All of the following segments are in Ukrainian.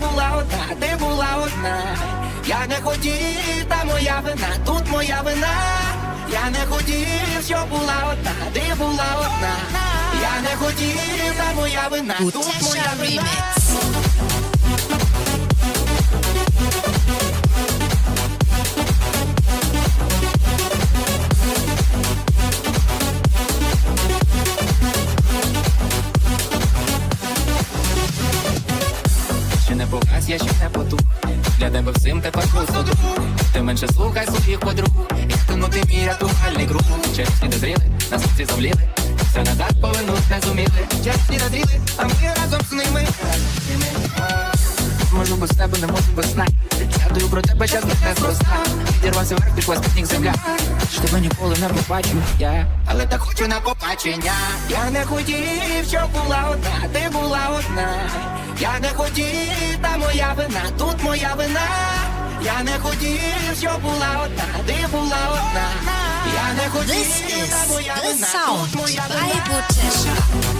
була одна, ти була одна. Я не хотів, та моя вина, тут моя вина. Я не хотів, щоб була одна, ти була одна. Я не хотів, та моя вина, тут моя вина. Менше слухай своїх подруг. І тонути мій рятувальний круг. Чесні дозріли, на серці завліли Все назад повернуть не зуміли. Чесні дозріли, а ми разом з ними. Можу без тебе, не можу без сна. Згадую про тебе час не спроста Відірвався вверх, пішла спітніх земля. Що тебе ніколи не побачу я. Але так хочу на побачення. Я не хотів, щоб була одна, ти була одна. Я не хотів, та моя вина, тут моя вина Я не хотів, щоб була одна, ти була одна. Я не хотів, та моя вина, тут моя вина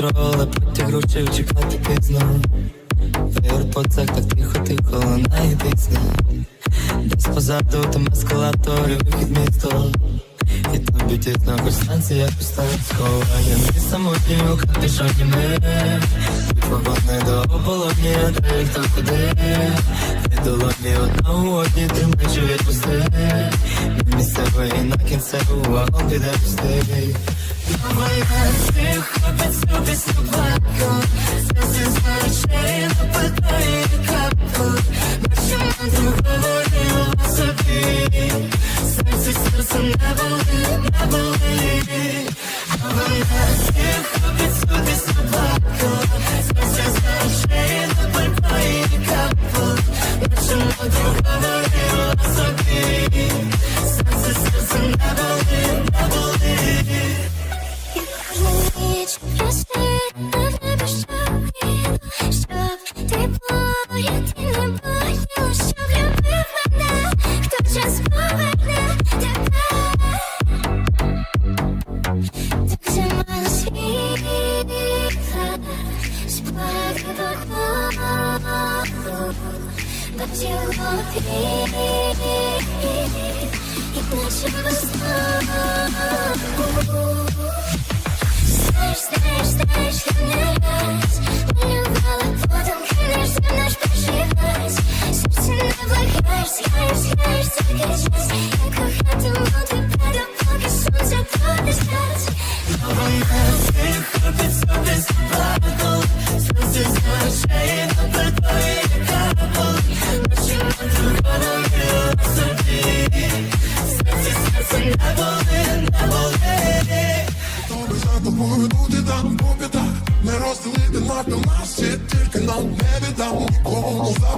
але потяг ручив чекати пізно В аеропортах так тихо, тихо, пісня Десь позаду там ескалатори, вихід місто І тобі тісно, хоч станція пуста Сховає мій самотній у капюшоні ми. Від вагони до ополотні, а де хто куди Від долоні одна у одній, тримаючи відпусти. Від місцевої на кінцеву вагон піде пустий Кожна без його вік, як наче весна. Знаєш, знаєш, знаєш, я не раз Малювала потом, час Я тебе, допоки сонце буде стать Тобі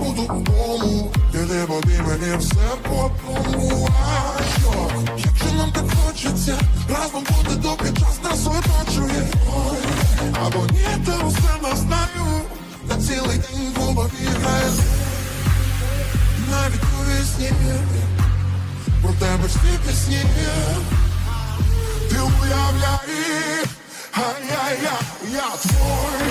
Нікому забуду вдому Ти не води мені все по тому А що, якщо нам так хочеться Разом бути, доки час нас оточує Або ні, та усе не знаю. На цілий день в голові грає Навіть у вісні. Про тебе всі пісні, ти уявляєш, ай-яй-я, я твой,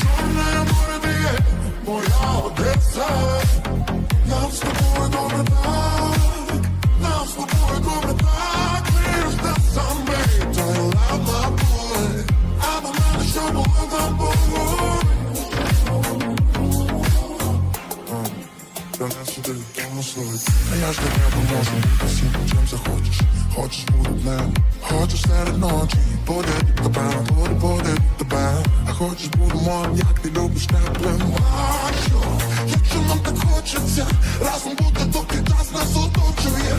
чорне море ти моя Одеса, нам з тобою добре так, нам з тобою добре так, ми ж те саме, той лава були, а до мене що було тобою. Та не суди, тому суть А я ж тебе можу бути всім, чим захочеш Хочеш буду днем, хочеш серед ночі Буде від тебе, буде, буде тебе А хочеш буду моїм, як ти любиш теплим А що, якщо нам так хочеться Разом бути, доки час нас оточує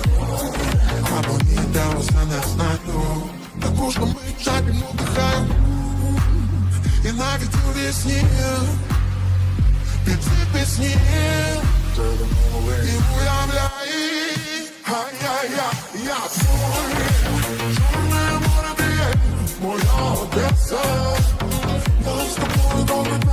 Або ні, де усе не знаю Також на мить жадібно дихаю І навіть у вісні під ці пісні І уявляй, ай-яй-я, я твой моя Одеса Нам з тобою добре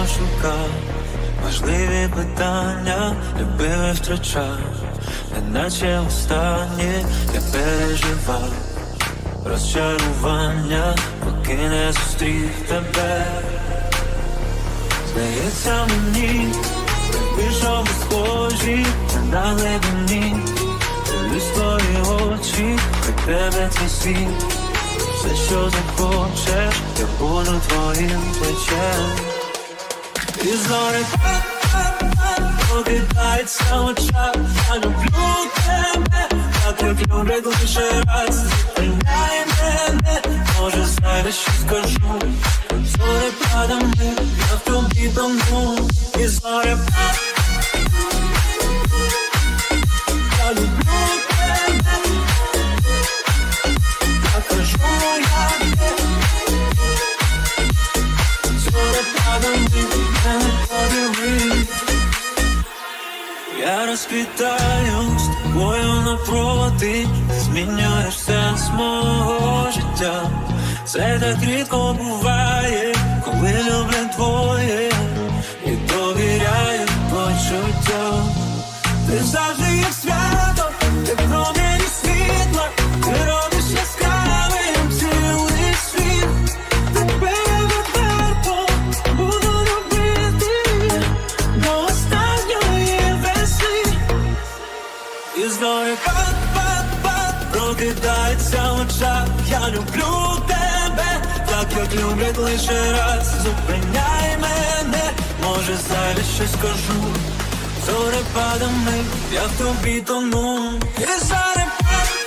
Довго шукав важливі питання, любив і втрачав, неначе останнє я переживав розчарування, поки не зустрів тебе. Здається мені, ми схожі на глибині, дивлюсь твої очі, при тебе твій світ. Все, що захочеш, я буду твоїм плечем. І it. покидається снова чат, Я люблю тебе, так як бегущий раз Зупиняй мене, може зараз що скажу Зори падами, я в том тону І зори Я розквітаю з тобою напроти зміняєш сенс мого життя. Це так рідко буває, коли люблять двоє І довіряю почуттям Ти завжди як свято, ти промені Люблю тебе Так як люблять лише раз. Зупиняй мене Може зараз щось скажу. Зорепадами я в тобі тону. І зарепадами